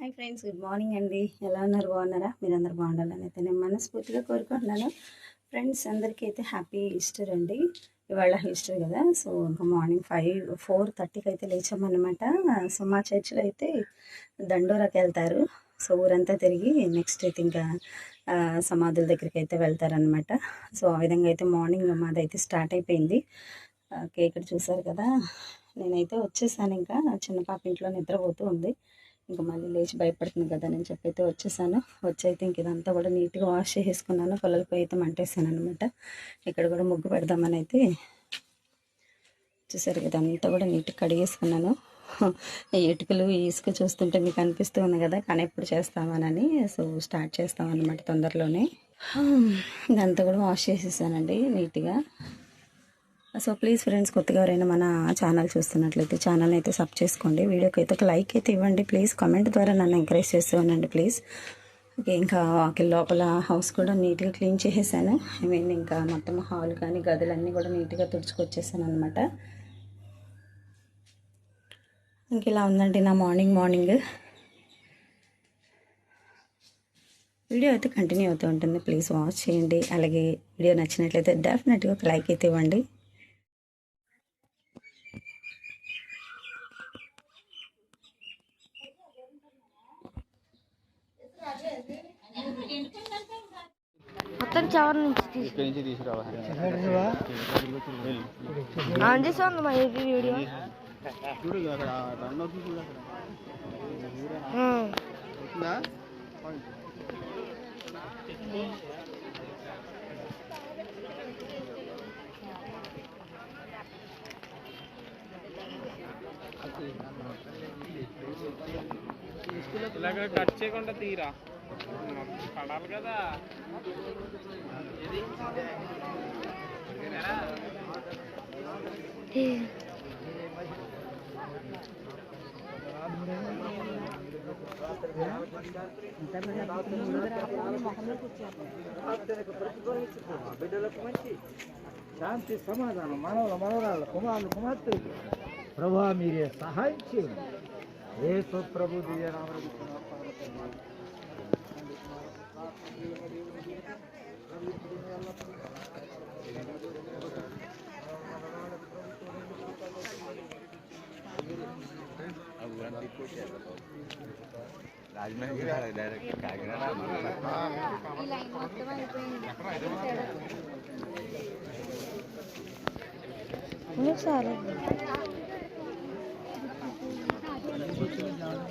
Hi friends good morning అండి. ఎలా ఉన్నారు? బాగున్నారా? మీరందరూ బాగుండాలని అయితే నేను మనస్ఫూర్తిగా కోరుకుంటున్నాను. ఫ్రెండ్స్ అందరికీ అయితే హ్యాపీ ఈస్టర్ అండి. ఇవాళ ఈస్టర్ కదా సో ఇంకా మార్నింగ్ ఫైవ్ ఫోర్ థర్టీకి అయితే లేచామన్నమాట. సో మా చర్చిలో అయితే దండోరాకి వెళ్తారు. సో ఊరంతా తిరిగి నెక్స్ట్ అయితే ఇంకా సమాధుల దగ్గరికి అయితే వెళ్తారనమాట సో ఆ విధంగా అయితే మార్నింగ్ మాదైతే స్టార్ట్ అయిపోయింది. కేక్ చూసారు కదా నేనైతే వచ్చేసాను ఇంకా. చిన్న పాప ఇంట్లో నిద్రపోతూ ఉంది. ఇంకా మళ్ళీ లేచి భయపడుతుంది కదా నేను చెప్పైతే వచ్చేసాను. వచ్చి అయితే ఇంక ఇదంతా కూడా నీట్గా వాష్ చేసేసుకున్నాను. పొలాలపై అయితే మంటేసాను అనమాట ఇక్కడ కూడా ముగ్గు పెడదామని అయితే చూసారు ఇదంతా కూడా నీట్గా కడిగేసుకున్నాను. ఇటుకలు ఇసుక చూస్తుంటే మీకు అనిపిస్తూ ఉంది కదా కానీ ఎప్పుడు చేస్తామనని. సో స్టార్ట్ చేస్తామన్నమాట తొందరలోనే. ఇదంతా కూడా వాష్ చేసేసానండి నీట్గా. సో ప్లీజ్ ఫ్రెండ్స్ కొత్తగా ఎవరైనా మన ఛానల్ చూస్తున్నట్లయితే ఛానల్ అయితే సబ్ చేసుకోండి. వీడియోకి అయితే ఒక లైక్ అయితే ఇవ్వండి ప్లీజ్. కామెంట్ ద్వారా నన్ను ఎంకరేజ్ చేస్తూ ఉండండి ప్లీజ్. ఓకే ఇంకా వాకి లోపల హౌస్ కూడా నీట్గా క్లీన్ చేసేసాను. ఐ మీన్ ఇంకా మొత్తం హాల్ కానీ గదులన్నీ కూడా నీట్గా తుడుచుకొచ్చేసాను అనమాట ఇంక ఇలా ఉందండి నా మార్నింగ్ మార్నింగ్. వీడియో అయితే కంటిన్యూ అవుతూ ఉంటుంది. ప్లీజ్ వాచ్ చేయండి. అలాగే వీడియో నచ్చినట్లయితే డెఫినెట్గా ఒక లైక్ అయితే ఇవ్వండి. మొత్తం చవర్ నుంచి తీసుకురావాలి ఆన్ చేసాను మా ఏపీ వీడియో. చూడు ఇక అక్కడ రన్ అవుతుంది చూడు అక్కడ ఉమ్. అవుతుందా? ఇలాగ కట్ చేయకుండా తీరా. పడాలి కదా. తీ- శాంతి సమాధానం మనవల మనవరాల కుమారులు కుమార్తెలు. ప్రభా మీరే సహాయం చేయండి యేసు ప్రభు దివ్యనామమున రాజమండ్రి డైరెక్ట్ కాకినాడ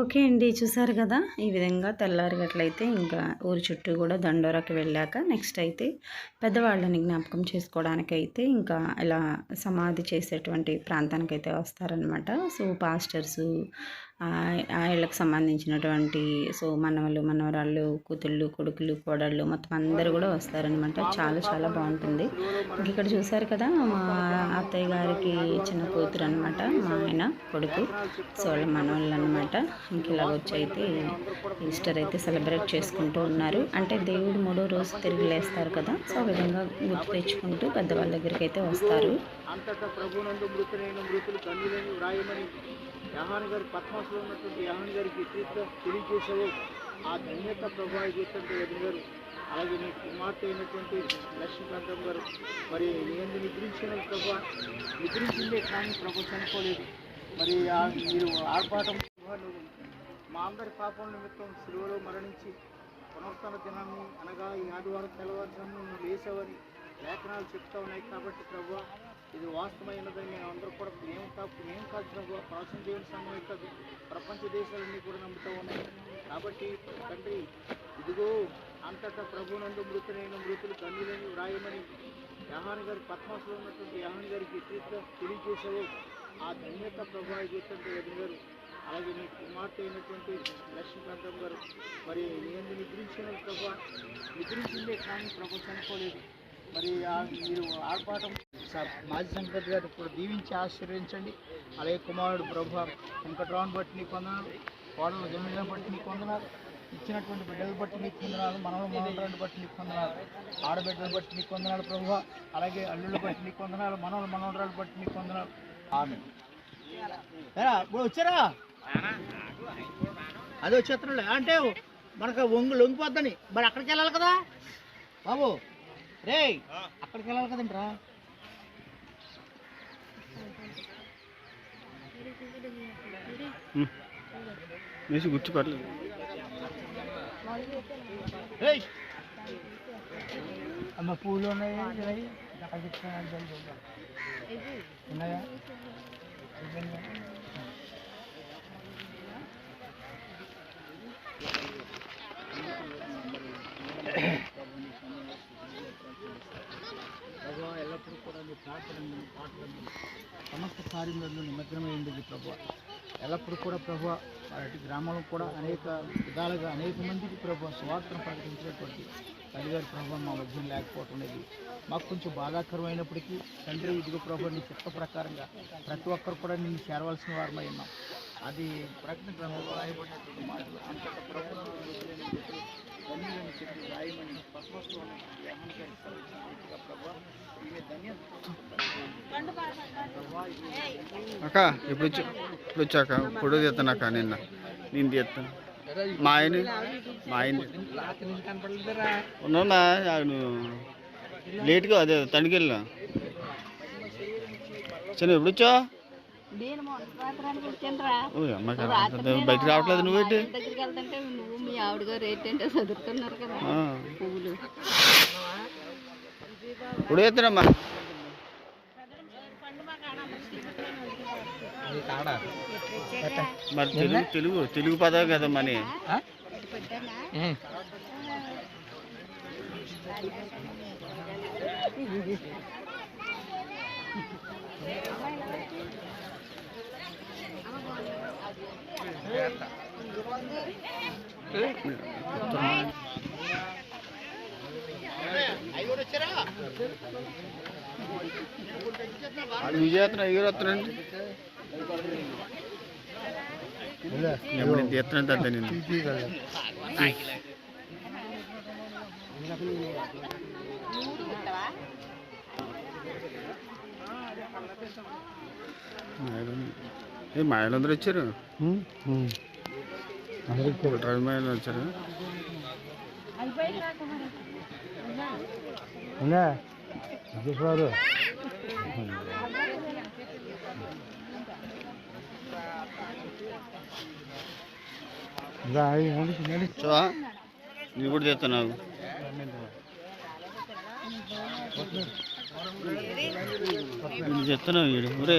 ఓకే అండి చూసారు కదా? ఈ విధంగా తెల్లారిగట్లయితే ఇంకా ఊరి చుట్టూ కూడా దండోరాకి వెళ్ళాక నెక్స్ట్ అయితే పెద్దవాళ్ళని జ్ఞాపకం చేసుకోవడానికి అయితే ఇంకా ఇలా సమాధి చేసేటువంటి ప్రాంతానికి అయితే వస్తారనమాట సో పాస్టర్స్ వీళ్ళకి సంబంధించినటువంటి సో మనవలు మనవరాళ్ళు కూతుళ్ళు కొడుకులు కోడళ్ళు మొత్తం అందరూ కూడా వస్తారనమాట చాలా చాలా బాగుంటుంది. ఇక్కడ చూసారు కదా మా అత్తయ్య గారికి చిన్న కూతురు అనమాట మా ఆయన కొడుకు. సో వాళ్ళ మనవాళ్ళు అనమాట ఇంక ఇలా వచ్చి అయితే ఈస్టర్ అయితే సెలబ్రేట్ చేసుకుంటూ ఉన్నారు. అంటే దేవుడు మూడో రోజు తిరిగి లేస్తారు కదా సో ఆ విధంగా గుర్తు తెచ్చుకుంటూ పెద్దవాళ్ళ దగ్గరికి అయితే వస్తారు అంతటా యహాన్ గారి పద్మాసులో ఉన్నటువంటి యహాన్ గారికి తీర్థ తెలియజేసావు ఆ ధన్యత ప్రభా చేసినటువంటి వదిన గారు అలాగే నీ కుమార్తె అయినటువంటి లక్ష్మీకాంతం గారు మరి నేను నిద్రించిన ప్రభా నిద్రించిందే కానీ ప్రభు చనిపోలేదు. మరి ఆ మీరు ఆర్భాటం మా అందరి పాపం నిమిత్తం సిలువలో మరణించి పునరుత్తన దినాన్ని అనగా ఈ ఆదివారం తెల్లవారుజాము నువ్వు లేసావని లేఖనాలు చెప్తా ఉన్నాయి. కాబట్టి ప్రభు ఇది వాస్తవమైనదని మేము అందరూ కూడా మేము కాదు మేము కాల్చిన కూడా ప్రాచీన దేవుని సంఘం యొక్క ప్రపంచ దేశాలన్నీ కూడా నమ్ముతూ ఉన్నాయి. కాబట్టి తండ్రి ఇదిగో అంతటా ప్రభునందు మృతులైన మృతులు కన్నులని వ్రాయమని యహాన్ గారి పద్మాసులో ఉన్నటువంటి యహాన్ గారికి తీర్థ తెలియజేసావు ఆ ధన్యత ప్రభా జీతంతో యజ్ఞ గారు అలాగే నీ కుమార్తె అయినటువంటి లక్ష్మీకాంతం గారు మరి నేను నిద్రించిన ప్రభా నిద్రించిందే కానీ ప్రభు చనిపోలేదు. మరి మీరు ఆర్పాటం సార్ మాజీ సంపత్ గారు ఇప్పుడు దీవించి ఆశీర్వించండి అలాగే కుమారుడు ప్రభు వెంకట్రావుని బట్టి నీకు వందనాలు. కోడలు జమీలను బట్టి నీకు వందనాలు. ఇచ్చినటువంటి బిడ్డలు బట్టి నీకు వందనాలు. మనవలు మనవరాలను బట్టి నీకు వందనాలు. ఆడబిడ్డలు బట్టి నీకు వందనాలు ప్రభు. అలాగే అల్లుళ్ళు బట్టి నీకు వందనాలు. మనవలు మనవరాలు బట్టి నీకు వందనాలు. ఆమె ఇప్పుడు వచ్చారా? అదే వచ్చేస్తున్నాడు. అంటే మనకు వంగు లొంగిపోద్దని. మరి అక్కడికి వెళ్ళాలి కదా? బాబు. రే అక్కడికి వెళ్ళాలి కదంట్రా వేసి గుర్తుపట్టలేదు. ఏయ్! అమ్మ పూలు ఉన్నాయి ఉన్నాయి. అక్కడ తెచ్చుకోవాలి, జల్ది చూద్దాం. ఉన్నాయా ఇవ్వండి. ప్రభా ఎల్లప్పుడూ కూడా నీ ప్రార్థనలు పాటలను సమస్త కార్యములను నిమగ్నమైంది ప్రభు. ఎల్లప్పుడూ కూడా ప్రభు వాటి గ్రామంలో కూడా అనేక విధాలుగా అనేక మందికి ప్రభు స్వార్థను ప్రకటించినటువంటి తల్లిగారి ప్రభు మా మధ్యం లేకపోవటం మాకు కొంచెం బాధాకరమైనప్పటికీ తండ్రి ఇదిగో ప్రభు నీ చిత్త ప్రకారంగా ప్రతి ఒక్కరు కూడా నిన్ను చేరవలసిన వారమై ఉన్నాం. అది ప్రకటన గ్రంథంలో రాయబడినటువంటి మాటలు. అంతట ప్రభు ధన్యులని చెప్పి రాయమని పద్మస్లో ప్రభు. ఈమె ధన్యత అక్క ఇప్పుడు వచ్చా ఇప్పుడు వచ్చాక ఫోటో తీస్తానక్క నిన్న. నేను తీస్తాను మా ఆయన మా ఆయన. ఉన్నా నువ్వు లేట్గా అదే తణుకు చిన్న ఎప్పుడు వచ్చా బయటకు రావట్లేదు నువ్వేంటి దగ్గరికి వెళ్తుంటే నువ్వు మీ ఆవిడ గారు ఏంటంటే చదువుతున్నారు కదా. పువ్వులు. ఇప్పుడు ఎత్తానమ్మా మరి తెలుగు తెలుగు తెలుగు పదం కదా మని నువ్వు చేస్తున్నా ఎగురు ఎప్పుడు తీస్తున్నాను అంతే నేను ఏ వచ్చారు? రవి మా వచ్చారు నేను కూడా చేస్తున్నావు చెప్తున్నావు వీడు ఒరే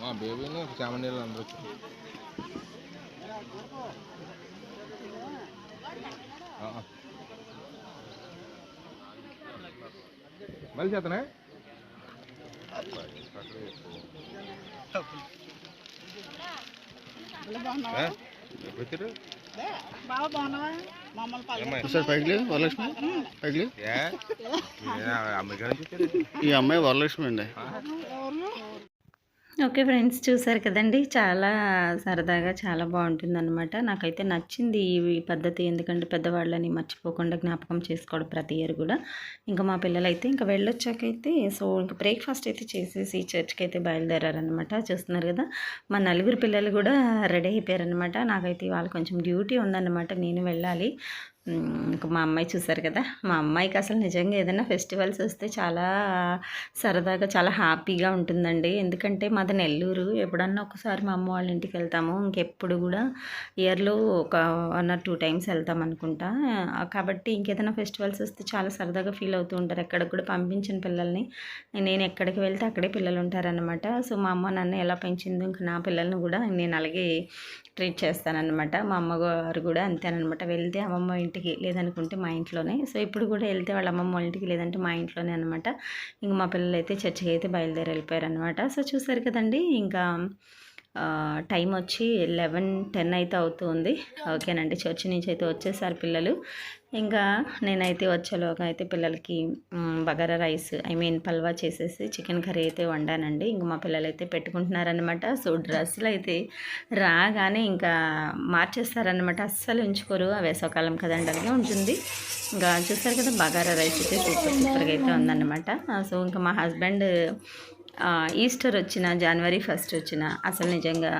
మా బేబీని చామండీలు అందరూ. మళ్ళీ చేతనే? లేవు వరలక్ష్మి? పైకి ఈ అమ్మాయి వరలక్ష్మి అండి. ఓకే ఫ్రెండ్స్ చూసారు కదండి? చాలా సరదాగా చాలా బాగుంటుందన్నమాట. నాకైతే నచ్చింది ఈ పద్ధతి. ఎందుకంటే పెద్దవాళ్ళని మర్చిపోకుండా జ్ఞాపకం చేసుకోవడం ప్రతి ఇయర్ కూడా. ఇంకా మా పిల్లలైతే ఇంకా వెళ్ళొచ్చాకైతే సో ఇంకా బ్రేక్ఫాస్ట్ అయితే చేసేసి చర్చ్కి అయితే బయలుదేరారనమాట చూస్తున్నారు కదా? మా నలుగురు పిల్లలు కూడా రెడీ అయిపోయారనమాట నాకైతే వాళ్ళు కొంచెం డ్యూటీ ఉందన్నమాట. నేను వెళ్ళాలి. ఇంకా మా అమ్మాయి చూసారు కదా? మా అమ్మాయికి అసలు నిజంగా ఏదైనా ఫెస్టివల్స్ వస్తే చాలా సరదాగా చాలా హ్యాపీగా ఉంటుందండి. ఎందుకంటే మాది నెల్లూరు. ఎప్పుడన్నా ఒకసారి మా అమ్మ వాళ్ళ ఇంటికి వెళ్తాము. ఇంకెప్పుడు కూడా ఇయర్లో ఒక వన్ ఆర్ టూ టైమ్స్ వెళ్తాం అనుకుంటా. కాబట్టి ఇంకేదైనా ఫెస్టివల్స్ వస్తే చాలా సరదాగా ఫీల్ అవుతూ ఉంటారు. ఎక్కడికి కూడా పంపించిన పిల్లల్ని. నేను ఎక్కడికి వెళ్తే అక్కడే పిల్లలు ఉంటారనమాట సో మా అమ్మ నన్ను ఎలా పెంచిందో ఇంకా నా పిల్లల్ని కూడా నేను అలాగే ట్రీట్ చేస్తానన్నమాట. మా అమ్మగారు కూడా అంతేనమాట వెళ్తే అమ్మమ్మ ఇంటి ఇంటికి లేదనుకుంటే మా ఇంట్లోనే. సో ఇప్పుడు కూడా వెళ్తే వాళ్ళ అమ్మమ్మ వాళ్ళ ఇంటికి లేదంటే మా ఇంట్లోనే అనమాట ఇంక మా పిల్లలు అయితే చర్చికి అయితే బయలుదేరి వెళ్ళిపోయారు అనమాట సో చూసారు కదండి ఇంకా టైం వచ్చి లెవెన్ టెన్ అయితే అవుతుంది. ఓకేనండి చర్చి నుంచి అయితే వచ్చేసారు పిల్లలు. ఇంకా నేనైతే వచ్చేలోగా అయితే పిల్లలకి బగారా రైస్ ఐ మీన్ పల్వా చేసేసి చికెన్ కర్రీ అయితే వండానండి. ఇంక మా పిల్లలు అయితే పెట్టుకుంటున్నారనమాట సో డ్రెస్సులు అయితే రాగానే ఇంకా మార్చేస్తారనమాట అస్సలు ఉంచుకోరు ఆ వేసవకాలం కదండి అలాగే ఉంటుంది. ఇంకా చూస్తారు కదా బగారా రైస్ అయితే సూపర్ సూపర్గా అయితే ఉందన్నమాట. సో ఇంకా మా హస్బెండ్ ఈస్టర్ వచ్చిన జనవరి ఫస్ట్ వచ్చిన అసలు నిజంగా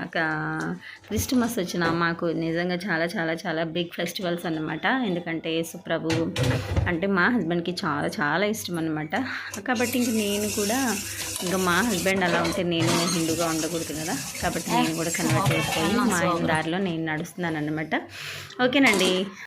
క్రిస్టమస్ వచ్చిన మాకు నిజంగా చాలా చాలా చాలా బిగ్ ఫెస్టివల్స్ అనమాట ఎందుకంటే యేసుప్రభు అంటే మా హస్బెండ్కి చాలా చాలా ఇష్టం అనమాట కాబట్టి ఇంక నేను కూడా ఇంకా మా హస్బెండ్ అలా ఉంటే నేను హిందూగా ఉండకూడదు కదా. కాబట్టి నేను కూడా కన్వర్ట్ అయిపోయి మా దారిలో నేను నడుస్తున్నాను అనమాట ఓకేనండి.